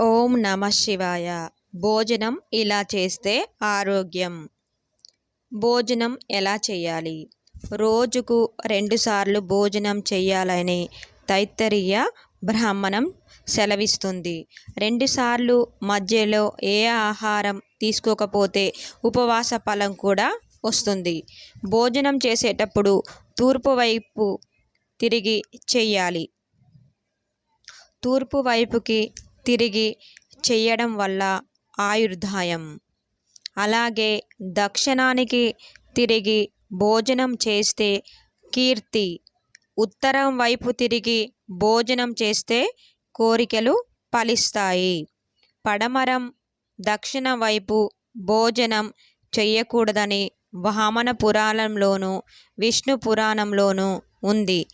ఓం నమ శివాయ. భోజనం ఇలా చేస్తే ఆరోగ్యం. భోజనం ఎలా చేయాలి? రోజుకు రెండుసార్లు భోజనం చేయాలని తైత్తరీయ బ్రాహ్మణం సెలవిస్తుంది. రెండుసార్లు మధ్యలో ఏ ఆహారం తీసుకోకపోతే ఉపవాస ఫలం కూడా వస్తుంది. భోజనం చేసేటప్పుడు తూర్పు వైపు తిరిగి చెయ్యాలి తూర్పు వైపుకి తిరిగి చెయ్యడం వల్ల ఆయుర్దాయం అలాగే దక్షిణానికి తిరిగి భోజనం చేస్తే కీర్తి ఉత్తరం వైపు తిరిగి భోజనం చేస్తే కోరికలు ఫలిస్తాయి. పడమరం దక్షిణ వైపు భోజనం చెయ్యకూడదని వామన పురాణంలోనూ విష్ణు పురాణంలోనూ ఉంది.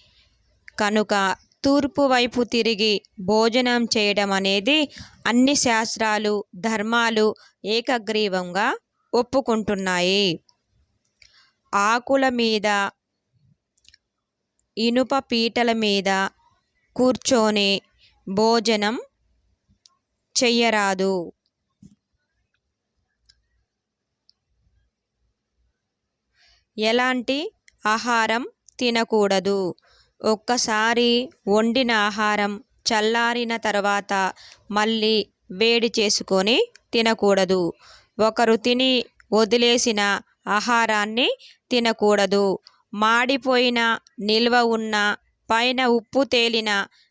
కనుక తూర్పు వైపు తిరిగి భోజనం చేయడం అనేది అన్ని శాస్త్రాలు ధర్మాలు ఏకగ్రీవంగా ఒప్పుకుంటున్నాయి. ఆకుల మీద ఇనుప పీటల మీద కూర్చొని భోజనం చెయ్యరాదు. ఎలాంటి ఆహారం తినకూడదు. ఒక్కసారి వండిన ఆహారం చల్లారిన తర్వాత మళ్ళీ వేడి చేసుకొని తినకూడదు. ఒకరు తిని వదిలేసిన ఆహారాన్ని తినకూడదు. మాడిపోయిన నిల్వ ఉన్న పైన ఉప్పు తేలిన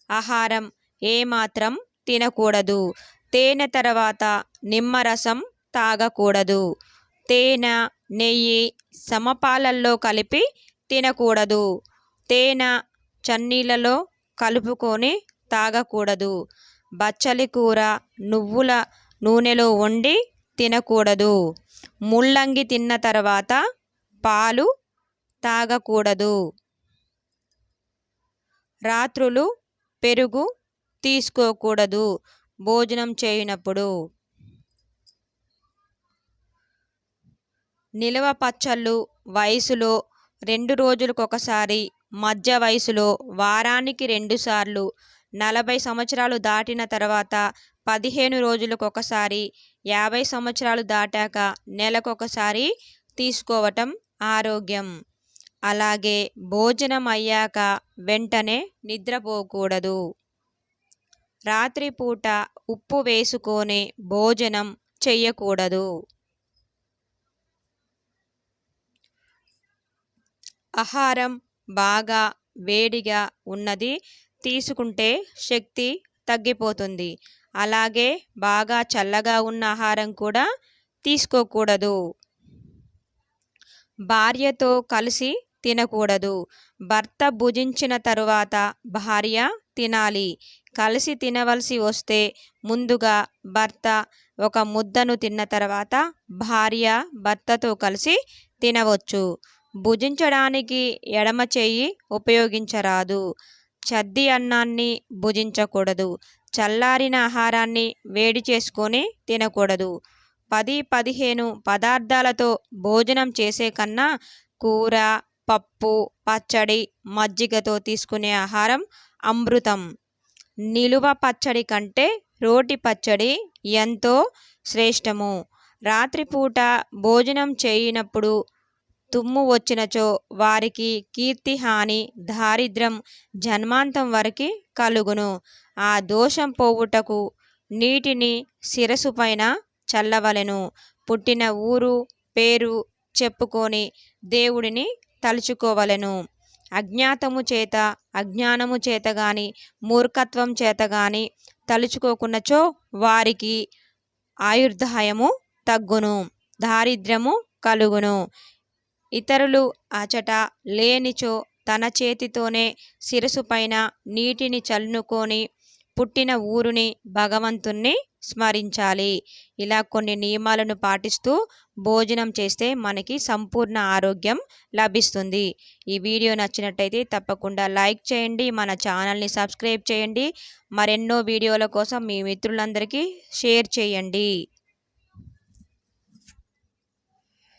ఆహారం ఏమాత్రం తినకూడదు. తేనె తర్వాత నిమ్మరసం తాగకూడదు. తేనె నెయ్యి సమపాలల్లో కలిపి తినకూడదు. తేనె చన్నీళ్ళలో కలుపుకొని తాగకూడదు. బచ్చలి కూర నువ్వుల నూనెలో వండి తినకూడదు. ముల్లంగి తిన్న తర్వాత పాలు తాగకూడదు. రాత్రులు పెరుగు తీసుకోకూడదు. భోజనం చేయనప్పుడు నిలవ పచ్చళ్ళు వయసులో రెండు రోజులకొకసారి మధ్య వయసులో వారానికి రెండుసార్లు నలభై సంవత్సరాలు దాటిన తర్వాత పదిహేను రోజులకు ఒకసారి యాభై సంవత్సరాలు దాటాక నెలకొకసారి తీసుకోవటం ఆరోగ్యం. అలాగే భోజనం అయ్యాక వెంటనే నిద్రపోకూడదు. రాత్రిపూట ఉప్పు వేసుకొని భోజనం చెయ్యకూడదు. ఆహారం బాగా వేడిగా ఉన్నది తీసుకుంటే శక్తి తగ్గిపోతుంది. అలాగే బాగా చల్లగా ఉన్న ఆహారం కూడా తీసుకోకూడదు. భార్యతో కలిసి తినకూడదు. భర్త భుజించిన తరువాత భార్య తినాలి. కలిసి తినవలసి వస్తే ముందుగా భర్త ఒక ముద్దను తిన్న తర్వాత భార్య భర్తతో కలిసి తినవచ్చు. భుజించడానికి ఎడమ చెయ్యి ఉపయోగించరాదు. చద్ది అన్నాన్ని భుజించకూడదు. చల్లారిన ఆహారాన్ని వేడి చేసుకొని తినకూడదు. పది పదిహేను పదార్థాలతో భోజనం చేసే కన్నా కూర పప్పు పచ్చడి మజ్జిగతో తీసుకునే ఆహారం అమృతం. నిలువ పచ్చడి కంటే రోటి పచ్చడి ఎంతో శ్రేష్టము. రాత్రిపూట భోజనం చేయనప్పుడు తుమ్ము వచ్చినచో వారికి కీర్తి హాని దారిద్ర్యం జన్మాంతం వరకు కలుగును. ఆ దోషం పోవుటకు నీటిని శిరసు పైన చల్లవలెను. పుట్టిన ఊరు పేరు చెప్పుకొని దేవుడిని తలుచుకోవలెను. అజ్ఞాతము చేత అజ్ఞానము చేత గాని మూర్ఖత్వం చేత గాని తలుచుకోకున్నచో వారికి ఆయుర్దాయము తగ్గును దారిద్ర్యము కలుగును. ఇతరులు అచట లేనిచో తన చేతితోనే శిరసుపైన నీటిని చల్లుకొని పుట్టిన ఊరుని భగవంతుణ్ణి స్మరించాలి. ఇలా కొన్ని నియమాలను పాటిస్తూ భోజనం చేస్తే మనకి సంపూర్ణ ఆరోగ్యం లభిస్తుంది. ఈ వీడియో నచ్చినట్టయితే తప్పకుండా లైక్ చేయండి మన ఛానల్ని సబ్స్క్రైబ్ చేయండి మరెన్నో వీడియోల కోసం మీ మిత్రులందరికీ షేర్ చేయండి.